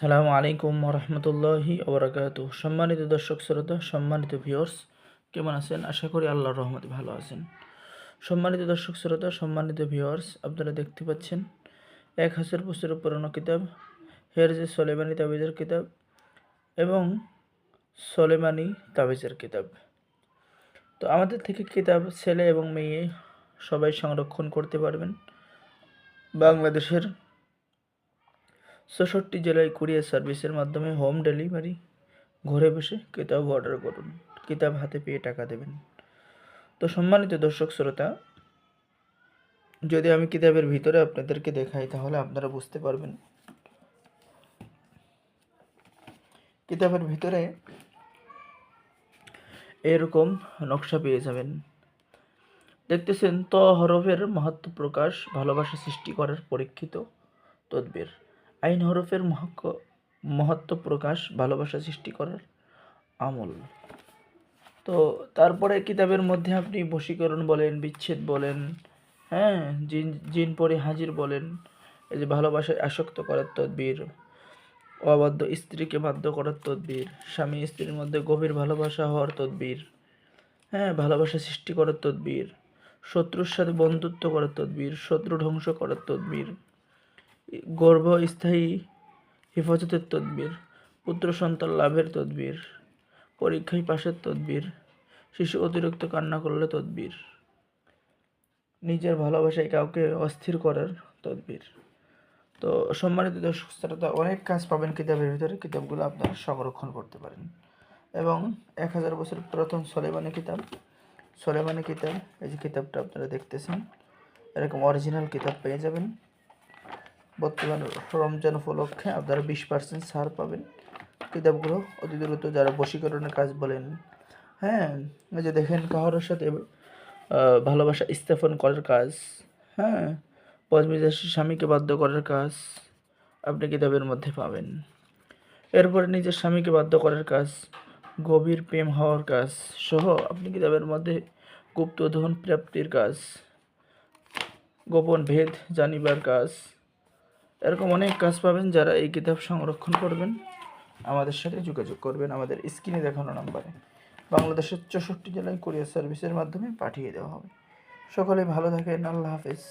সালামু আলাইকুম রহমতুল্লাহি ওবরাকাত সম্মানিত দর্শক, শ্রোতা, সম্মানিত ভিউয়ার্স কেমন আছেন? আশা করি আল্লাহর রহমতে ভালো আছেন। সম্মানিত দর্শক, শ্রোতা, সম্মানিত ভিওর্স আপনারা দেখতে পাচ্ছেন এক হাজার বছরের পুরনো কিতাব, হেরজে সলেমানি তাবিজের কিতাব এবং সলেমানি তাবিজের কিতাব। তো আমাদের থেকে কিতাব ছেলে এবং মেয়ে সবাই সংরক্ষণ করতে পারবেন। বাংলাদেশের ছষট্টি জেলায় কুরিয়ার সার্ভিসের মাধ্যমে হোম ডেলিভারি। ঘরে বসে কিতাব অর্ডার করুন। কিতাব হাতে পেয়ে টাকা দেবেন। তো সম্মানিত দর্শক শ্রোতা, যদি আমি কিতাবের ভিতরে আপনাদেরকে দেখাই, তাহলে আপনারা বুঝতে পারবেন। কিতাবের ভিতরে এরকম নকশা পেয়ে যাবেন। দেখতেছেন ত হরফের মাহাত্ম প্রকাশ, ভালোবাসা সৃষ্টি করার পরীক্ষিত তদ্বির। আইন হরফের মহক্ক, মহত্ব প্রকাশ, ভালোবাসা সৃষ্টি করার আমল। তো তারপরে কিতাবের মধ্যে আপনি বশীকরণ বলেন, বিচ্ছেদ বলেন হ্যাঁ জিন জিন পরে হাজির বলেন, এই যে ভালোবাসায় আসক্ত করার তদবির, অবাধ্য স্ত্রীকে বাধ্য করার তদবির, স্বামী স্ত্রীর মধ্যে গভীর ভালোবাসা হওয়ার তদবির হ্যাঁ ভালোবাসা সৃষ্টি করার তদবির, শত্রুর সাথে বন্ধুত্ব করার তদবির, শত্রু ধ্বংস করার তদবির গর্ভ স্থায়ী হেফাজতের তদবির, পুত্র সন্তান লাভের তদবির, পরীক্ষায় পাশের তদবির, শিশু অতিরিক্ত কান্না করলে তদবির, নিজের ভালোবাসায় কাউকে অস্থির করার তদবির। তো সম্মানিত দর্শক শ্রোতা, অনেক কাজ পাবেন কিতাবের ভিতরে। কিতাবগুলো আপনারা সংরক্ষণ করতে পারেন। এবং এক হাজার বছর প্রথম সলেমানি কিতাব সলেমানি কিতাব, এই যে কিতাবটা আপনারা দেখতেছেন, এরকম অরিজিনাল কিতাব পেয়ে যাবেন। বর্তমান রমজান উপলক্ষে আপনারা বিশ পার্সেন্ট ছাড় পাবেন। কিতাবগুলো অতি দ্রুত যারা বশীকরণের কাজ বলেন হ্যাঁ এই যে দেখেন কাহার সাথে ভালোবাসা স্থাপন করার কাজ হ্যাঁ পজমিজার স্বামীকে বাধ্য করার কাজ আপনি কিতাবের মধ্যে পাবেন। এরপরে নিজের স্বামীকে বাধ্য করার কাজ, গভীর প্রেম হওয়ার কাজ সহ আপনি কিতাবের মধ্যে গুপ্তধন প্রাপ্তির কাজ, গোপন ভেদ জানিবার কাজ এরকম অনেক কাজ পাবেন যারা এই কিতাব সংরক্ষণ করবেন, আমাদের সাথে যোগাযোগ করবেন, আমাদের স্ক্রিনে দেখানো নাম্বারে। বাংলাদেশের চৌষট্টি জেলায় কোরিয়ার সার্ভিসের মাধ্যমে পাঠিয়ে দেওয়া হবে। সকলে ভালো থাকেন, আল্লাহ হাফেজ।